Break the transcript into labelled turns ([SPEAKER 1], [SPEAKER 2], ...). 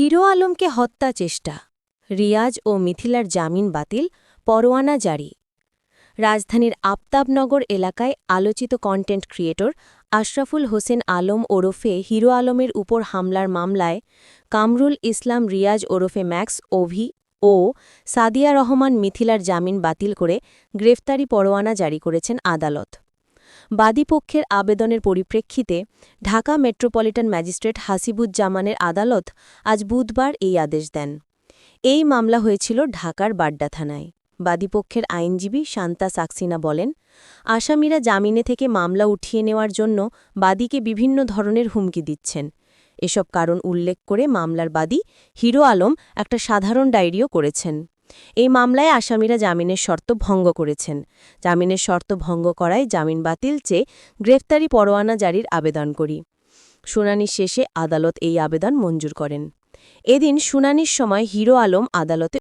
[SPEAKER 1] Hero আলমকে হত্যা চেষ্টা। রিয়াজ ও মিথিলার জামিন বাতিল, পরোয়ানা জারি। রাজধানীর আফতাবনগর এলাকায় আলোচিত কন্টেন্ট ক্রিয়েটর আশরাফুল হোসেন আলম ওরফে হিরো আলমের উপর হামলার মামলায় কামরুল ইসলাম, রিয়াজ ওরফে ম্যাক্স, ওভি ও সাদিয়া রহমান মিথিলার জামিন বাতিল করে গ্রেফতারি পরোয়ানা জারি করেছেন আদালত। বাদীপক্ষের আবেদনের পরিপ্রেক্ষিতে ঢাকা মেট্রোপলিটন ম্যাজিস্ট্রেট হাসিবুজ্জামানের আদালত আজ বুধবার এই আদেশ দেন। এই মামলা হয়েছিল ঢাকার বাড্ডা থানায়। বাদীপক্ষের আইনজীবী শান্তা সাকসিনা বলেন, আসামিরা জামিনে থেকে মামলা উঠিয়ে নেওয়ার জন্য বাদীকে বিভিন্ন ধরনের হুমকি দিচ্ছেন। এসব কারণ উল্লেখ করে মামলার বাদী হিরো আলম একটা সাধারণ ডায়েরিও করেছেন। এই মামলায় আসামিরা জামিনের শর্ত ভঙ্গ করেছেন। জামিনের শর্ত ভঙ্গ করায় জামিন বাতিল চেয়ে গ্রেফতারি পরোয়ানা জারির আবেদন করি। শুনানি শেষে আদালত এই আবেদন মঞ্জুর করেন। এদিন শুনানির সময় হিরো আলম আদালতে